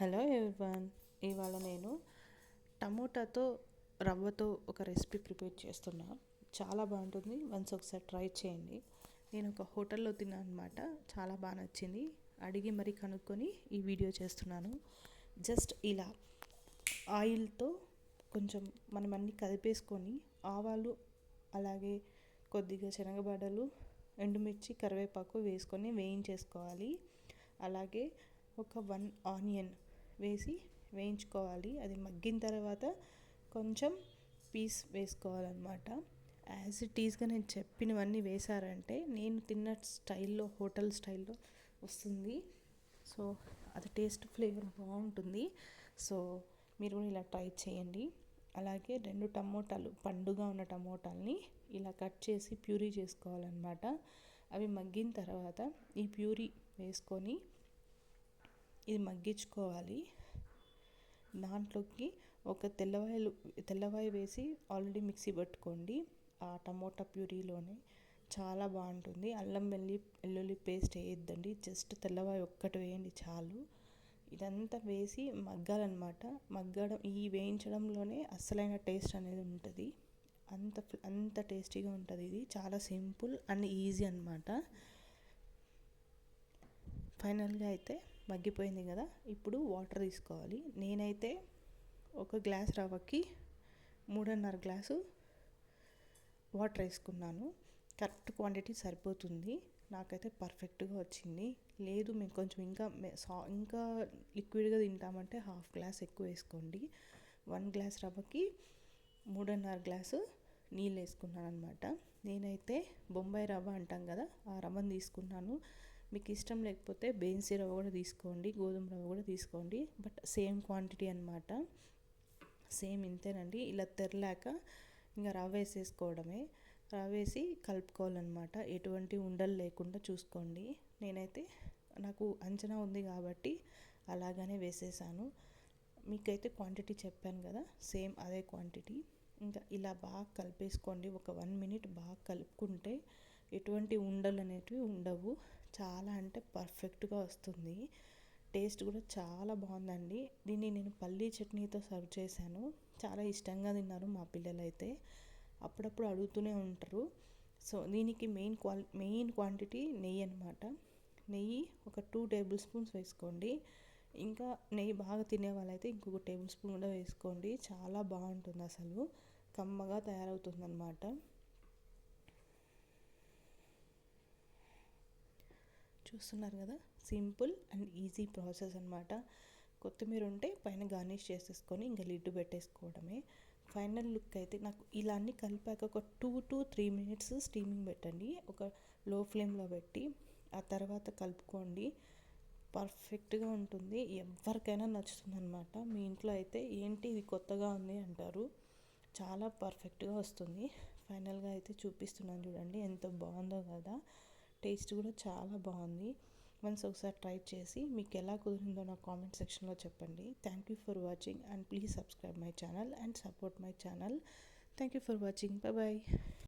Hello everyone ఇవాళ నేను టమోటాతో రవ్వతో ఒక రెసిపీ ప్రిపేర్ చేస్తున్నా. చాలా బాగుంటుంది. వన్స్ ఒకసారి ట్రై చేయండి. నేను ఒక హోటల్లో తిన్నాను అనమాట చాలా బాగా నచ్చింది. అడిగి మరీ కనుక్కొని ఈ వీడియో చేస్తున్నాను. జస్ట్ ఇలా ఆయిల్తో కొంచెం మనం అన్నీ కలిపేసుకొని ఆవాలు అలాగే కొద్దిగా శనగబడలు ఎండుమిర్చి కరివేపాకు వేసుకొని వేయించేసుకోవాలి. అలాగే ఒక వన్ ఆనియన్ వేసి వేయించుకోవాలి. అది మగ్గిన తర్వాత కొంచెం పీస్ వేసుకోవాలన్నమాట. యాజ్ ఇట్ ఈస్గా నేను చెప్పినవన్నీ వేశారంటే నేను తిన్న స్టైల్లో హోటల్ స్టైల్లో వస్తుంది. సో అది టేస్ట్ ఫ్లేవర్ బాగుంటుంది. సో మీరు కూడా ఇలా ట్రై చేయండి. అలాగే రెండు టమోటాలు పండుగా ఉన్న టమోటాలని ఇలా కట్ చేసి ప్యూరీ చేసుకోవాలన్నమాట. అవి మగ్గిన తర్వాత ఈ ప్యూరీ వేసుకొని ఇది మగ్గించుకోవాలి. దాంట్లోకి ఒక తెల్లవాయలు తెల్లవాయ వేసి ఆల్రెడీ మిక్సీ పట్టుకోండి. ఆ టమోటా ప్యూరీలోనే చాలా బాగుంటుంది. అల్లం వెల్లి వెల్లుల్లి పేస్ట్ వేయద్దండి. జస్ట్ తెల్లవాయ ఒక్కటి వేయండి చాలు. ఇదంతా వేసి మగ్గాలన్నమాట. మగ్గడం ఈ వేయించడంలోనే అస్సలైన టేస్ట్ అనేది ఉంటుంది. అంత అంత టేస్టీగా ఉంటుంది ఇది. చాలా సింపుల్ అండ్ ఈజీ అనమాట ఫైనల్గా అయితే మగ్గిపోయింది కదా ఇప్పుడు వాటర్ తీసుకోవాలి. నేనైతే ఒక గ్లాస్ రవ్వకి మూడున్నర గ్లాసు వాటర్ వేసుకున్నాను. కరెక్ట్ క్వాంటిటీ సరిపోతుంది. నాకైతే పర్ఫెక్ట్గా వచ్చింది. లేదు మేము కొంచెం ఇంకా సా ఇంకా లిక్విడ్గా తింటామంటే హాఫ్ గ్లాస్ ఎక్కువ వేసుకోండి. వన్ గ్లాస్ రవ్వకి మూడున్నర గ్లాసు నీళ్ళు వేసుకున్నాను అనమాట నేనైతే బొంబాయి రవ్వ అంటాం కదా ఆ రవ్వను తీసుకున్నాను. మీకు ఇష్టం లేకపోతే బేన్సీ రవ్వ కూడా తీసుకోండి గోధుమ రవ్వ కూడా తీసుకోండి బట్ సేమ్ క్వాంటిటీ అనమాట సేమ్ ఇంతేనండి. ఇలా తెరలాక ఇంకా రవ్వ వేసేసుకోవడమే. రవ్వ వేసి కలుపుకోవాలన్నమాట. ఎటువంటి ఉండలు లేకుండా చూసుకోండి. నేనైతే నాకు అంచనా ఉంది కాబట్టి అలాగనే వేసేసాను. మీకైతే క్వాంటిటీ చెప్పాను కదా సేమ్ అదే క్వాంటిటీ. ఇంకా ఇలా బాగా కలిపేసుకోండి. ఒక వన్ మినిట్ బాగా కలుపుకుంటే ఎటువంటి ఉండలు అనేటివి ఉండవు. చాలా అంటే పర్ఫెక్ట్గా వస్తుంది. టేస్ట్ కూడా చాలా బాగుందండి. దీన్ని నేను పల్లీ చట్నీతో సర్వ్ చేశాను. చాలా ఇష్టంగా తిన్నారు మా పిల్లలైతే. అప్పుడప్పుడు అడుగుతూనే ఉంటారు. సో దీనికి మెయిన్ క్వాల్ మెయిన్ క్వాంటిటీ నెయ్యి అనమాట నెయ్యి ఒక టూ టేబుల్ స్పూన్స్ వేసుకోండి. ఇంకా నెయ్యి బాగా తినే వాళ్ళైతే ఇంకొక టేబుల్ స్పూన్ కూడా వేసుకోండి. చాలా బాగుంటుంది అసలు. కమ్మగా తయారవుతుంది అనమాట చూస్తున్నారు కదా? సింపుల్ అండ్ ఈజీ ప్రాసెస్ అనమాట కొత్తిమీర ఉంటే పైన గార్నిష్ చేసేసుకొని ఇంకా లిడ్డు పెట్టేసుకోవడమే. ఫైనల్ లుక్ అయితే నాకు ఇలా అన్నీ కలిపాక ఒక two to three minutes steaming పెట్టండి. ఒక లో ఫ్లేమ్లో పెట్టి ఆ తర్వాత కలుపుకోండి. పర్ఫెక్ట్గా ఉంటుంది. ఎవరికైనా నచ్చుతుంది అనమాట మీ ఇంట్లో అయితే ఏంటి ఇది కొత్తగా ఉంది అంటారు. చాలా పర్ఫెక్ట్గా వస్తుంది. ఫైనల్గా అయితే చూపిస్తున్నాను చూడండి ఎంత బాగుందో కదా? టేస్ట్ కూడా చాలా బాగుంది. వన్స్ ఒకసారి ట్రై చేసి మీకు ఎలా కుదిరిందో నా కామెంట్ సెక్షన్లో చెప్పండి. Thank you for watching and please subscribe my channel and support my channel thank you for watching bye